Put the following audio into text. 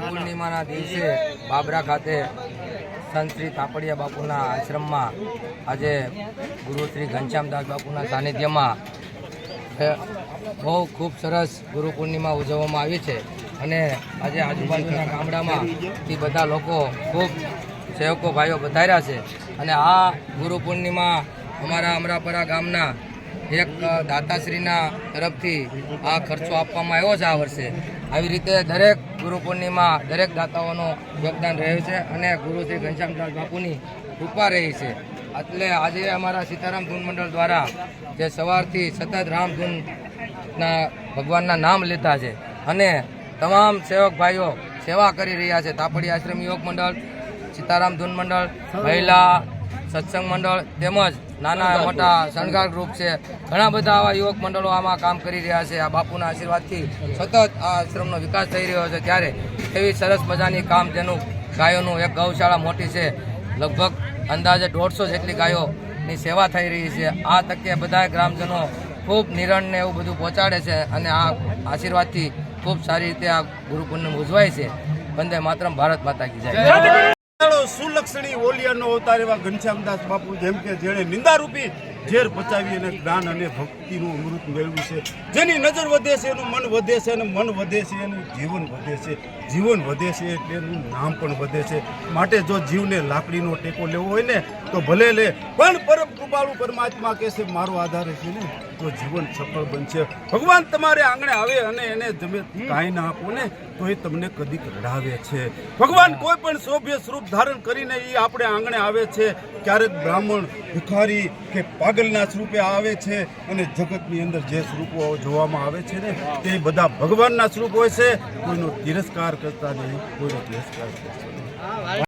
પૂર્ણિમાના દિવસે બાબરા ખાતે સંત શ્રી તાપડિયા બાપુના આશ્રમમાં આજે ગુરુ શ્રી ઘનશ્યામદાસ બાપુના સાનિધ્યમાં બહુ ખૂબ સરસ ગુરુ પૂર્ણિમા ઉજવવામાં આવી છે અને આજે આજુબાજુના ગામડામાં થી બધા લોકો ખૂબ સેવકો ભાઈઓ વધાર્યા છે. અને આ ગુરુ પૂર્ણિમા અમારા અમરાપરા ગામના એક દાતાશ્રીના તરફથી આ ખર્ચો આપવામાં આવ્યો છે આ વર્ષે. આવી રીતે દરેક ગુરુ પૂર્ણિમા દરેક દાતાઓનું યોગદાન રહ્યું છે અને ગુરુ શ્રી ઘનશ્યામદાસ બાપુની કૃપા રહી છે. એટલે આજે અમારા સીતારામ ધૂન મંડળ દ્વારા જે સવારથી સતત રામ ધૂનના ભગવાનના નામ લેતા છે અને તમામ સેવક ભાઈઓ સેવા કરી રહ્યા છે. તાપડી આશ્રમ યોગ મંડળ, સીતારામ ધૂન મંડળ, મહિલા સત્સંગ મંડળ તેમજ નાના મોટા શણગાર ગ્રુપ છે. ઘણા બધા આવા યુવક મંડળો આમાં કામ કરી રહ્યા છે. આ બાપુના આશીર્વાદથી સતત આ આશ્રમનો વિકાસ થઈ રહ્યો છે. ત્યારે એવી સરસ મજાની કામ તેનું ગાયોનું એક ગૌશાળા મોટી છે. લગભગ અંદાજે દોઢસો જેટલી ગાયોની સેવા થઈ રહી છે. આ તકે બધા ગ્રામજનો ખૂબ નિરણને એવું બધું પહોંચાડે છે અને આ આશીર્વાદથી ખૂબ સારી રીતે આ ગુરુ પૂર્ણિમા ઉજવાય છે. વંદે માતરમ ભારત માતા કી જય. સુલક્ષણી ઓલિયાનો અવતાર એવા ઘનશ્યામદાસ બાપુ જેમ કે જેણે નિંદારૂપી ઝેર પચાવી અને જ્ઞાન અને ભક્તિનું અમૃત મેળવ્યું છે. જેની નજર વધે છે, એનું મન વધે છે, અને મન વધે છે, એનું જીવન વધે છે. જીવન વધે છે એટલે એનું નામ પણ વધે છે. માટે જો જીવને લાકડીનો ટેકો લેવો હોય ને, તો ભલે લે, પણ પરમ કૃપાળુ પરમાત્મા કહે છે, મારો આધાર છે ને, તો જીવન સફળ બનશે. ભગવાન તમારે આંગણે આવે અને એને તમે કાંઈ ના આપો ને, તો એ તમને કદીક રડાવે છે. ભગવાન કોઈ પણ શોભ્ય સ્વરૂપ ધારણ કરીને એ આપણે આંગણે આવે છે. ક્યારેક બ્રાહ્મણ ભિખારી કે પાગલના સ્વરૂપે આવે છે અને જગતની અંદર જે સ્વરૂપો જોવામાં આવે છે ને, તે બધા ભગવાનના સ્વરૂપ હોય છે. કોઈનો તિરસ્કાર કરતા નહીં, કોઈનો તિરસ્કાર કરતા